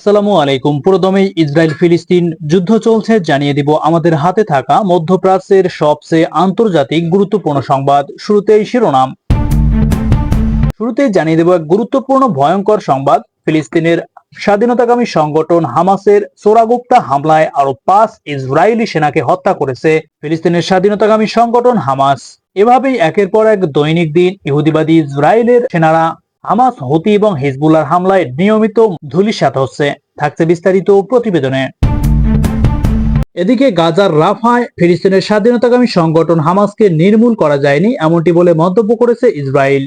আসসালামু আলাইকুম। পুরোদমে ইসরায়েল ফিলিস্তিন যুদ্ধ চলছে, জানিয়ে দিব আমাদের হাতে থাকা মধ্যপ্রাচ্যের সবচেয়ে আন্তর্জাতিক গুরুত্বপূর্ণ সংবাদ শুরুতেই শিরোনাম। শুরুতেই জানিয়ে দেব এক গুরুত্বপূর্ণ, ভয়ঙ্কর সংবাদ। ফিলিস্তিনের স্বাধীনতাকামী সংগঠন হামাসের সোরাগুপ্তা হামলায় আরও পাঁচ ইসরায়েলি সেনাকে হত্যা করেছে ফিলিস্তিনের স্বাধীনতাকামী সংগঠন হামাস। এভাবেই একের পর এক দৈনিক দিন ইহুদিবাদী ইসরায়েলের সেনারা হামাস, হতি এবং হিজবুল্লার হামলায় নিয়মিত ধুলিসাৎ হচ্ছে, থাকছে বিস্তারিত প্রতিবেদনে। এদিকে গাজার রাফায় ফিলিস্তিনের স্বাধীনতাকামী সংগঠন হামাসকে নির্মূল করা যায়নি, এমনটি বলে মন্তব্য করেছে ইসরায়েল।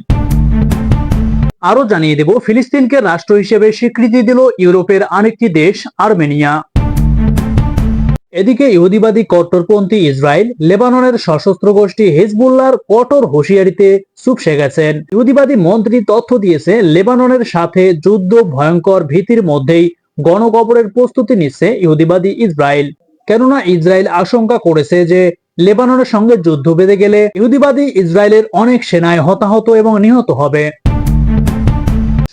আরও জানিয়ে দেব, ফিলিস্তিনকে রাষ্ট্র হিসেবে স্বীকৃতি দিল ইউরোপের আরেকটি দেশ, আর্মেনিয়া। এদিকে ইহুদিবাদী কট্টরপন্থী ইসরায়েল, লেবাননের সশস্ত্র গোষ্ঠী হিজবুল্লাহর কঠোর হুঁশিয়ারিতে চুপসে গেছেন। ইহুদিবাদী মন্ত্রী তথ্য দিয়েছে, লেবাননের সাথে যুদ্ধ ভয়ঙ্কর ভীতির মধ্যেই গণকবরের প্রস্তুতি নিচ্ছে ইহুদিবাদী ইসরায়েল। কেননা ইসরায়েল আশঙ্কা করেছে যে লেবাননের সঙ্গে যুদ্ধ বেঁধে গেলে ইহুদিবাদী ইসরায়েলের অনেক সেনায় হতাহত এবং নিহত হবে।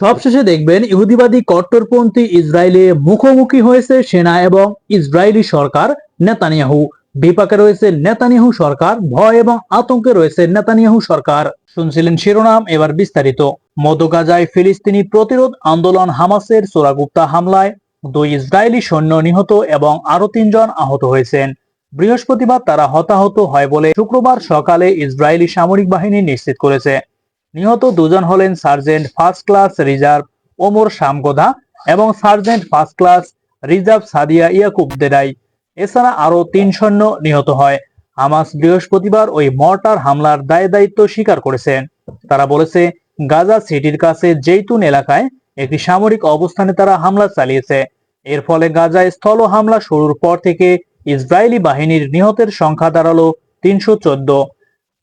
সবশেষে দেখবেন ইহুদিবাদী কট্টরপন্থী ইসরায়েলে মুখোমুখি হয়েছে সেনা এবং ইসরায়েলি সরকার নেতানিয়াহু। বিপাকে রয়েছে নেতানিয়াহু সরকার, ভয় এবং আতঙ্কে রয়েছে নেতানিয়াহু সরকার। শুনছিলেন শিরোনাম, এবার বিস্তারিত। মধ্যগাজায় ফিলিস্তিনি প্রতিরোধ আন্দোলন হামাসের সোরাগুপ্তা হামলায় দুই ইসরায়েলি সৈন্য নিহত এবং আরও তিনজন আহত হয়েছেন। বৃহস্পতিবার তারা হতাহত হয় বলে শুক্রবার সকালে ইসরায়েলি সামরিক বাহিনী নিশ্চিত করেছে। নিহত দুজন হলেন sergeant first class reserve Omar Shamgoda এবং sergeant first class reserve Sadia Yakub দেরাই এছাড়া আরও তিন সৈন্য নিহত হয়। হামাস বৃহস্পতিবার ওই মর্টার হামলার দায় দায়িত্ব স্বীকার করেছেন। তারা বলেছে, গাজা সিটির কাছে জেইতুন এলাকায় একটি সামরিক অবস্থানে তারা হামলা চালিয়েছে। এর ফলে গাজায় স্থল হামলা শুরুর পর থেকে ইসরায়েলি বাহিনীর নিহতের সংখ্যা দাঁড়াল তিনশো চোদ্দ।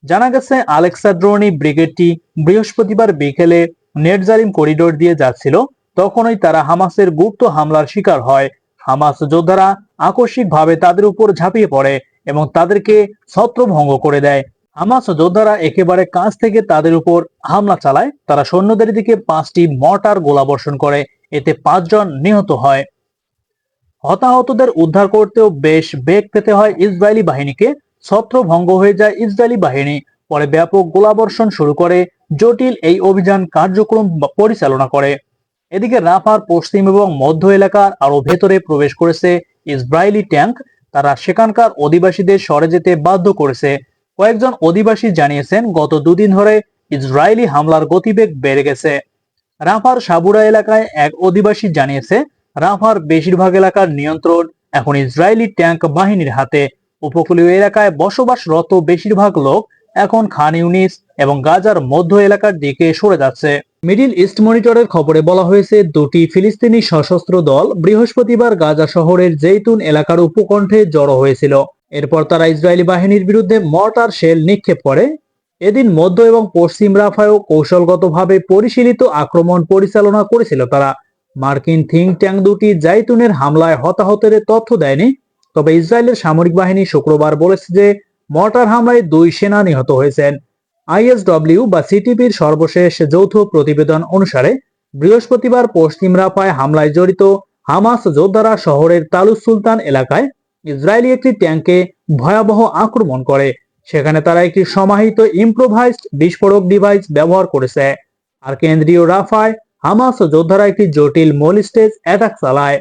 জানা গেছে আলেক্সাড্রোনি ব্রিগেডটি বৃহস্পতিবার বিকেলে নেটজারিম করিডোর দিয়ে যাচ্ছিল। তখনই তারা হামাসের গুপ্ত হামলার শিকার হয়। হামাস যোদ্ধারা আকস্মিকভাবে তাদের উপর ঝাঁপিয়ে পড়ে এবং তাদেরকে ছত্রভঙ্গ করে দেয়। হামাস যোদ্ধারা একেবারে কাছ থেকে তাদের উপর হামলা চালায়। তারা সৈন্যদের দিকে পাঁচটি মর্টার গোলাবর্ষণ করে। এতে পাঁচজন নিহত হয়। হতাহতদের উদ্ধার করতেও বেশ বেগ পেতে হয় ইসরায়েলি বাহিনীকে। ছত্রভঙ্গ হয়ে যায় ইসরায়েলি বাহিনী। পরে ব্যাপক গোলাবর্ষণ শুরু করে, জটিল এই অভিযান কার্যক্রম পরিচালনা করে। এদিকে রাফার পশ্চিম এবং মধ্য এলাকার আরও ভেতরে প্রবেশ করেছে ইসরায়েলি ট্যাঙ্ক তারা সেখানকার অধিবাসীদের সরে যেতে বাধ্য করেছে। কয়েকজন অধিবাসী জানিয়েছেন, গত দুদিন ধরে ইসরায়েলি হামলার গতিবেগ বেড়ে গেছে। রাফার সাবুরা এলাকায় এক অধিবাসী জানিয়েছে, রাফার বেশিরভাগ এলাকার নিয়ন্ত্রণ এখন ইসরায়েলি ট্যাঙ্ক বাহিনীর হাতে। উপকূলীয় এলাকায় বসবাসরত বেশিরভাগ লোক এখন খান ইউনিস এবং গাজার মধ্য এলাকার দিকে সরে যাচ্ছে। মিডিল ইস্ট মনিটরের খবরে বলা হয়েছে, দুটি ফিলিস্তিনি সশস্ত্র দল বৃহস্পতিবার গাজা শহরের জেইতুন এলাকার উপকণ্ঠে জড়ো হয়েছিল। এরপর তারা ইসরায়েলি বাহিনীর বিরুদ্ধে মর্টার শেল নিক্ষেপ করে। এদিন মধ্য এবং পশ্চিম রাফায়ও কৌশলগতভাবে পরিশীলিত আক্রমণ পরিচালনা করেছিল তারা। মার্কিন থিঙ্ক ট্যাঙ্ক দুটি জাইতুনের হামলায় হতাহতের তথ্য দেয়নি। তবে ইসরায়েলের সামরিক বাহিনী শুক্রবার বলেছে যে মর্টার হামলায় দুই সেনা নিহত হয়েছেন। আইএসডব্লিউ বা সিটিপির সর্বশেষ যৌথ প্রতিবেদন অনুসারে বৃহস্পতিবার পশ্চিম রাফায় হামলায় জড়িত হামাস যোদ্ধারা শহরের তালুস সুলতান এলাকায় ইসরায়েলি একটি ট্যাঙ্কে ভয়াবহ আক্রমণ করে। সেখানে তারা একটি সমাহিত ইম্প্রোভাইজড বিস্ফোরক ডিভাইস ব্যবহার করেছে। আর কেন্দ্রীয় রাফায় হামাস যোদ্ধারা একটি জটিল মোলিস্টেজ অ্যাটাক চালায়।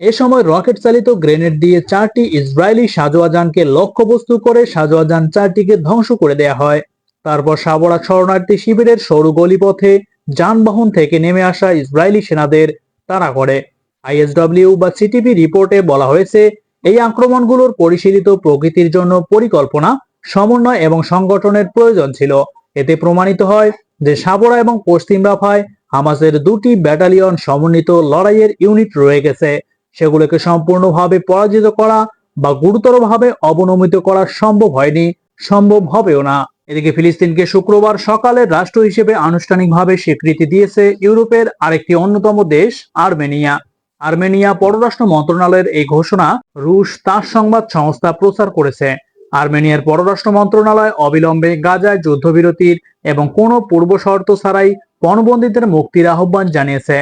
এ সময় রকেট চালিত গ্রেনেড দিয়ে চারটি ইসরায়েলি সাজোয়াজানকে লক্ষ্যবস্তু করে সাজোয়াজান চারটিকে ধ্বংস করে দেয়া হয়। তারপর সাবরা শরণার্থী শিবিরের সরু গলিপথে যানবাহন থেকে নেমে আসা ইসরায়েলি সেনাদের তাড়া করে। আইএসডব্লিউ বা সিটিভি রিপোর্টে বলা হয়েছে, এই আক্রমণগুলোর পরিশীলিত প্রকৃতির জন্য পরিকল্পনা, সমন্বয় এবং সংগঠনের প্রয়োজন ছিল। এতে প্রমাণিত হয় যে সাবরা এবং পশ্চিম রাফায় হামাসের দুটি ব্যাটালিয়ন সমন্বিত লড়াইয়ের ইউনিট রয়ে গেছে। সেগুলোকে সম্পূর্ণভাবে পরাজিত করা বা গুরুতরভাবে অবনমিত করা সম্ভব হয়নি, সম্ভব হবেও না। এদিকে ফিলিস্তিনকে শুক্রবার সকালে রাষ্ট্র হিসেবে আনুষ্ঠানিকভাবে স্বীকৃতি দিয়েছে ইউরোপের আরেকটি অন্যতম দেশ, আর্মেনিয়া। আর্মেনিয়া পররাষ্ট্র মন্ত্রণালয়ের এই ঘোষণা রুশ তার সংবাদ সংস্থা প্রচার করেছে। আর্মেনিয়ার পররাষ্ট্র মন্ত্রণালয় অবিলম্বে গাজায় যুদ্ধবিরতির এবং কোনো পূর্ব শর্ত ছাড়াই পণবন্দীদের মুক্তির আহ্বান জানিয়েছে।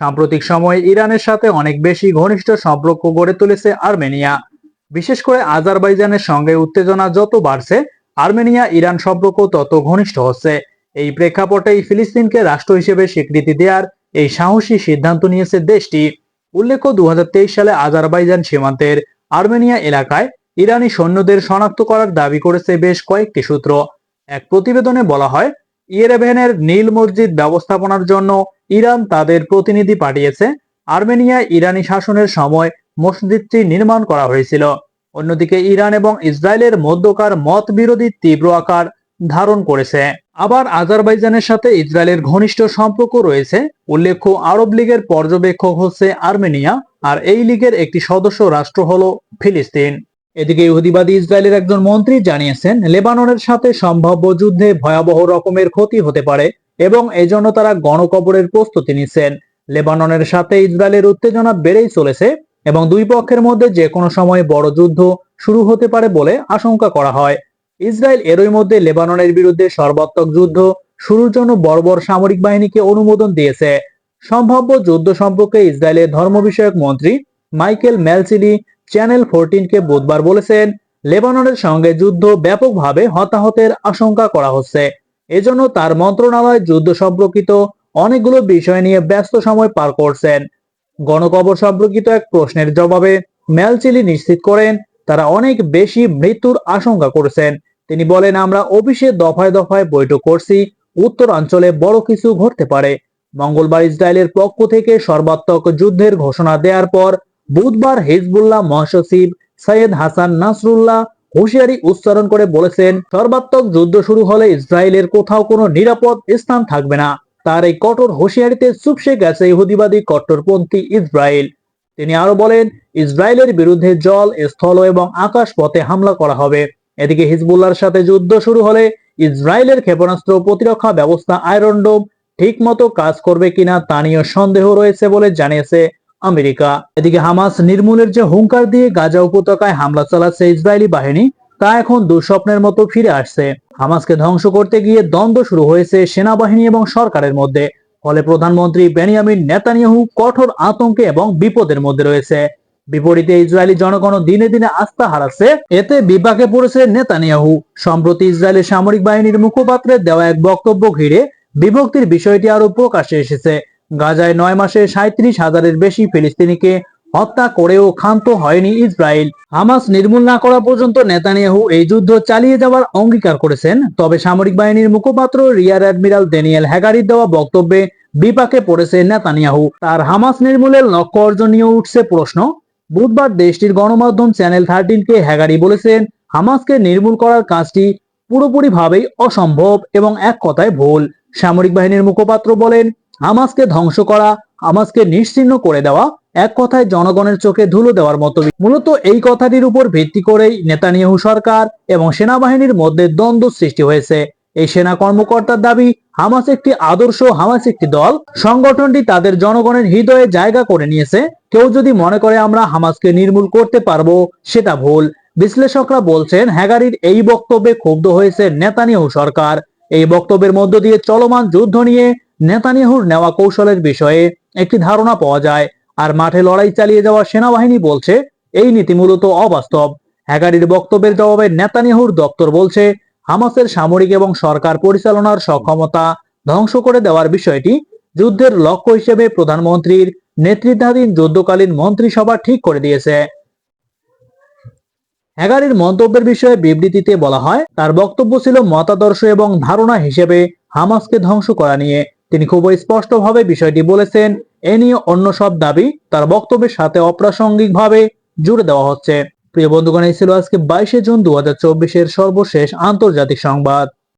সাম্প্রতিক সময়ে ইরানের সাথে অনেক বেশি ঘনিষ্ঠ সম্পর্ক গড়ে তুলেছে আর্মেনিয়া। বিশেষ করে আজারবাইজানের সঙ্গে উত্তেজনা যত বাড়ছে, আর্মেনিয়া ইরান সম্পর্ক তত ঘনিষ্ঠ হচ্ছে। এই প্রেক্ষাপটেই ফিলিস্তিনকে রাষ্ট্র হিসেবে স্বীকৃতি দেওয়ার এই সাহসী সিদ্ধান্ত নিয়েছে দেশটি। উল্লেখ্য দু হাজার তেইশ সালে আজারবাইজান সীমান্তের আর্মেনিয়া এলাকায় ইরানি সৈন্যদের শনাক্ত করার দাবি করেছে বেশ কয়েকটি সূত্র। এক প্রতিবেদনে বলা হয়, ইয়েরেভেনের নীল মসজিদ ব্যবস্থাপনার জন্য ইরান তাদের প্রতিনিধি পাঠিয়েছে। আর্মেনিয়া ইরানি শাসনের সময় মসজিদটি নির্মাণ করা হয়েছিল। অন্যদিকে ইরান এবং ইসরায়েলের মধ্যকার মত বিরোধী তীব্র আকার ধারণ করেছে। আবার আজারবাইজানের সাথে ইসরায়েলের ঘনিষ্ঠ সম্পর্ক রয়েছে। উল্লেখ্য, আরব লীগের পর্যবেক্ষক হচ্ছে আর্মেনিয়া আর এই লীগের একটি সদস্য রাষ্ট্র হল ফিলিস্তিন। এদিকে ইহুদিবাদী ইসরায়েলের একজন মন্ত্রী জানিয়েছেন, লেবাননের সাথে সম্ভাব্য যুদ্ধে ভয়াবহ রকমের ক্ষতি হতে পারে। এবং এজন্য তারা গণকবরের প্রস্তুতি নিচ্ছেন। লেবাননের সাথে ইসরায়েলের উত্তেজনা বেড়েই চলেছে এবং দুই পক্ষের মধ্যে যে কোনো সময় বড় যুদ্ধ শুরু হতে পারে বলে আশঙ্কা করা হয়। ইসরায়েল এরই মধ্যে লেবাননের বিরুদ্ধে সর্বাত্মক যুদ্ধ শুরুর জন্য বর্বর সামরিক বাহিনীকে অনুমোদন দিয়েছে। সম্ভাব্য যুদ্ধ সম্পর্কে ইসরায়েলের ধর্ম বিষয়ক মন্ত্রী মাইকেল ম্যালসিলি চ্যানেল ফোরটিনকে বুধবার বলেছেন, লেবাননের সঙ্গে যুদ্ধ ব্যাপকভাবে হতাহতের আশঙ্কা করা হচ্ছে। এজন্য তার মন্ত্রণালয় যুদ্ধ সম্পর্কিত অনেকগুলো বিষয় নিয়ে ব্যস্ত সময় পার করছেন। গণকবর সম্পর্কিত এক প্রশ্নের জবাবে ম্যালচিলি নিশ্চিত করেন, তারা অনেক বেশি মৃত্যুর আশঙ্কা করেছেন। তিনি বলেন, আমরা অফিসে দফায় দফায় বৈঠক করছি, উত্তরাঞ্চলে বড় কিছু ঘটতে পারে। মঙ্গলবার ইসরায়েলের পক্ষ থেকে সর্বাত্মক যুদ্ধের ঘোষণা দেওয়ার পর বুধবার হিজবুল্লাহ মহাসচিব সৈয়দ হাসান নাসরুল্লাহ হুঁশিয়ারি উচ্চারণ করে বলেছেন, সর্বাত্মক যুদ্ধ শুরু হলে ইসরায়েলের কোথাও কোনো নিরাপদ স্থান থাকবে না। তার এই কঠোর হুঁশিয়ারিতে চুপসে গেছে ইহুদিবাদী কট্টরপন্থী ইসরায়েল। তিনি আরও বলেন, ইসরায়েলের বিরুদ্ধে জল, স্থল এবং আকাশ পথে হামলা করা হবে। এদিকে হিজবুল্লাহর সাথে যুদ্ধ শুরু হলে ইসরায়েলের ক্ষেপণাস্ত্র প্রতিরক্ষা ব্যবস্থা আয়রন ডোম ঠিক মতো কাজ করবে কিনা তা নিয়ে সন্দেহ রয়েছে বলে জানিয়েছে আমেরিকা। এদিকে হামাস নির্মূলের যে হুঙ্কার দিয়ে গাজা উপত্যকায় হামলা চালাচ্ছে ইসরায়েলি বাহিনী, তা এখন দুঃস্বপ্নের মতো ফিরে আসছে। হামাসকে ধ্বংস করতে গিয়ে দ্বন্দ্ব শুরু হয়েছে সেনাবাহিনী এবং সরকারের মধ্যে। ফলে প্রধানমন্ত্রী বেনিয়ামিন নেতানিয়াহু কঠোর আতঙ্কে এবং বিপদের মধ্যে রয়েছে। বিপরীতে ইসরায়েলি জনগণ দিনে দিনে আস্থা হারাচ্ছে, এতে বিপাকে পড়েছে নেতানিয়াহু। সম্প্রতি ইসরায়েলের সামরিক বাহিনীর মুখপাত্রের দেওয়া এক বক্তব্য ঘিরে বিভক্তির বিষয়টি আরও প্রকাশ্যে এসেছে। গাজায় নয় মাসে সাঁত্রিশ হাজারের বেশি ফিলিস্তিনিকে হত্যা করেও ক্ষান্ত হয়নি ইসরায়েল। হামাস নির্মূল না করা পর্যন্ত নেতানিয়াহু এই যুদ্ধ চালিয়ে যাওয়ার অঙ্গীকার করেছেন। তবে সামরিক বাহিনীর মুখপাত্র রিয়ার অ্যাডমিরাল ড্যানিয়েল হ্যাগারির দেওয়া বক্তব্যে বিপাকে পড়েছে নেতানিয়াহু। তার হামাস নির্মূলের লক্ষ্য অর্জন নিয়ে উঠছে প্রশ্ন। বুধবার দেশটির গণমাধ্যম চ্যানেল থার্টিনকে হ্যাগারি বলেছেন, হামাসকে নির্মূল করার কাজটি পুরোপুরিভাবেই অসম্ভব এবং এক কথায় ভুল। সামরিক বাহিনীর মুখপাত্র বলেন হামাসকে ধ্বংস করা হামাসকে নিশ্চিহ্ন করে দেওয়া, এক কথায় জনগণের চোখে ধুলো দেওয়ার মতো মূলত এই কথাটির উপর ভিত্তি করেই নেতানিয়াহু সরকার এবং সেনাবাহিনীর মধ্যে দ্বন্দ্ব সৃষ্টি হয়েছে। এই সেনা কর্মকর্তার দাবি, হামাস একটি আদর্শ, হামাস একটি দল। সংগঠনটি তাদের জনগণের হৃদয়ে জায়গা করে নিয়েছে। কেউ যদি মনে করে আমরা হামাসকে নির্মূল করতে পারব, সেটা ভুল। বিশ্লেষকরা বলছেন, হ্যাগারির এই বক্তব্যে ক্ষুব্ধ হয়েছে নেতানিয়াহু সরকার। এই বক্তব্যের মধ্য দিয়ে চলমান যুদ্ধ নিয়ে নেতানিয়াহুর নেওয়া কৌশলের বিষয়ে একটি ধারণা পাওয়া যায়, আর মাঠে লড়াই চালিয়ে যাওয়া সেনাবাহিনী বলছে, এই নীতি মূলত অবাস্তব। হ্যাগারির বক্তব্যের জবাবে নেতানিয়াহুর দপ্তর বলছে, হামাসের সামরিক এবং সরকার পরিচালনার সক্ষমতা ধ্বংস করে দেওয়ার বিষয়টি যুদ্ধের লক্ষ্য হিসেবে প্রধানমন্ত্রীর নেতৃত্বাধীন যুদ্ধকালীন মন্ত্রিসভা ঠিক করে দিয়েছে। হ্যাগারির মন্তব্যের বিষয়ে বিবৃতিতে বলা হয়, তার বক্তব্য ছিল মতাদর্শ এবং ধারণা হিসেবে হামাসকে ধ্বংস করা নিয়ে। তিনি খুবই স্পষ্টভাবে বিষয়টি বলেছেন, এ নিয়ে অন্য সব দাবি তার বক্তব্যের সাথে অপ্রাসঙ্গিকভাবে জুড়ে দেওয়া হচ্ছে। প্রিয় বন্ধুগণ, এই ছিল আজকে বাইশে জুন দু হাজার সর্বশেষ আন্তর্জাতিক সংবাদ।